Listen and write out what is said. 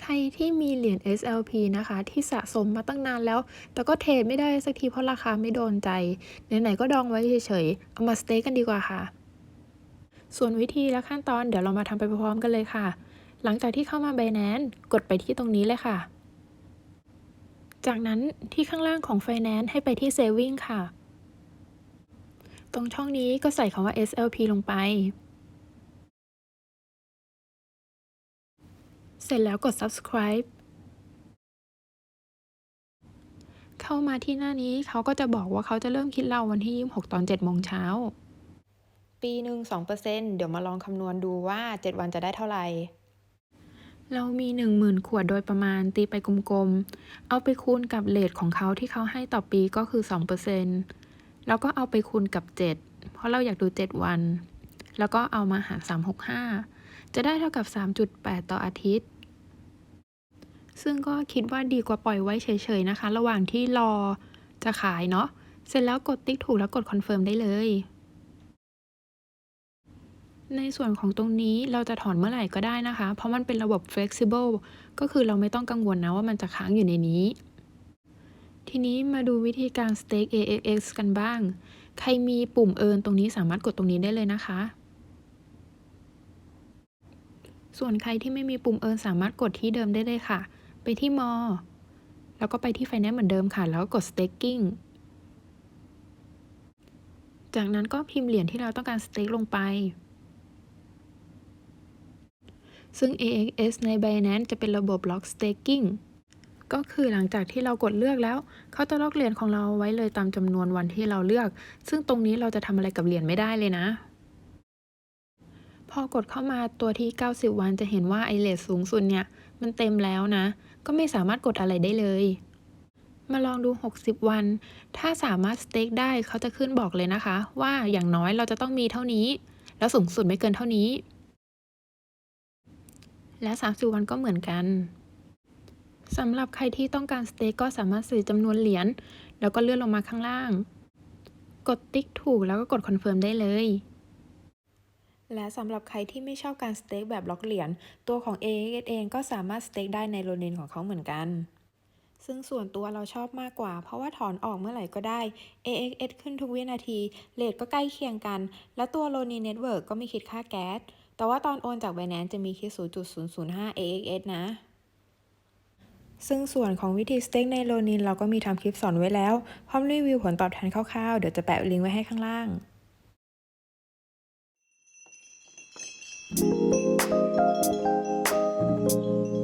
ใครที่มีเหรียญ SLP นะคะ ที่สะสมมาตั้งนานแล้ว แต่ก็เทรดไม่ได้สักทีเพราะราคาไม่โดนใจ ไหนๆก็ดองไว้เฉยๆ เอามาสเต็กกันดีกว่าค่ะ ส่วนวิธีและขั้นตอนเดี๋ยวเรามาทำไปพร้อมกันเลยค่ะ หลังจากที่เข้ามา Binance กดไปที่ตรงนี้เลยค่ะ จากนั้นที่ข้างล่างของ Finance ให้ไปที่ Saving ค่ะ ตรงช่องนี้ก็ใส่คำว่า SLP ลงไป เสร็จแล้วกด subscribe เข้ามาที่หน้านี้เขาก็จะบอกว่าเขาจะเริ่มคิดเราวันที่ 26 ตอน7โมงเช้า ปีหนึ่ง2%เดี๋ยวมาลองคำนวณดูว่า 7 วันจะได้เท่าไหร่ เรามี 10,000 ขวดโดยประมาณตีไปกลมๆ เอาไปคูณกับเลทของเขาที่เขาให้ต่อปีก็คือ 2%แล้วก็เอาไปคูณกับ 7 เพราะเราอยากดู 7 วัน แล้วก็เอามาหาร365 จะได้เท่ากับ 3.8 ต่ออาทิตย์ ซึ่งก็คิดว่าดีกว่าปล่อยไว้เฉยๆนะคะ ระหว่างที่รอจะขายเนาะ เสร็จแล้วกดติ๊กถูกแล้วกดคอนเฟิร์มได้เลย ในส่วนของตรงนี้เราจะถอนเมื่อไหร่ก็ได้นะคะ เพราะมันเป็นระบบ flexible ก็คือเราไม่ต้องกังวลนะว่ามันจะค้างอยู่ในนี้ ทีนี้มาดูวิธีการ stake AXX กันบ้าง ใครมีปุ่มเอินตรงนี้สามารถกดตรงนี้ได้เลยนะคะส่วนใครที่ไม่มีปุ่มเอินสามารถกดที่เดิมได้เลยค่ะ ไปที่มอ แล้วก็ไปที่ Finance เหมือนเดิมค่ะ แล้วก็กด staking จากนั้นก็พิมพ์เหรียญที่เราต้องการ stake ลงไป ซึ่ง AXS ใน Binance จะเป็นระบบ lock staking ก็คือหลังจากที่เรากดเลือกแล้ว เขาจะล็อกเหรียญของเราไว้เลยตามจำนวนวันที่เราเลือก ซึ่งตรงนี้เราจะทำอะไรกับเหรียญไม่ได้เลยนะ พอกดเข้ามาตัวที่ 90 วันจะเห็นว่าไอเลทสูงสุดเนี่ย มันเต็มแล้วนะ ก็ไม่สามารถกดอะไรได้เลย มาลองดู 60 วัน ถ้าสามารถสเต็กได้เขาจะขึ้นบอกเลยนะคะ ว่าอย่างน้อยเราจะต้องมีเท่านี้ แล้วสูงสุดไม่เกินเท่านี้ และ 30 วันก็เหมือนกันสำหรับใครที่ต้องการสเต็กก็สามารถสื่อจำนวนเหรียญแล้วก็เลื่อนลงมาข้างล่าง กดติ๊กถูกแล้วก็กดคอนเฟิร์มได้เลย และสำหรับใครที่ไม่ชอบการสเต็กแบบล็อกเหรียญตัวของ AXS เองก็สามารถสเต็กได้ในโรนินของเขาเหมือนกัน ซึ่งส่วนตัวเราชอบมากกว่า เพราะว่าถอนออกเมื่อไหร่ก็ได้ AXS ขึ้นทุกวินาทีเลทก็ใกล้เคียงกัน และตัว r o n i n Network ก็ไม่คิดค่าแก๊ส แต่ว่าตอนโอนจาก Binance จะมีคิด 0.005 AXS นะซึ่งส่วนของวิธีสเต็กในโรนินเราก็มีทำคลิปสอนไว้แล้ว พร้อมรีวิวผลตอบแทนคร่าวๆ เดี๋ยวจะแปะลิงก์ไว้ให้ข้างล่าง Thank you.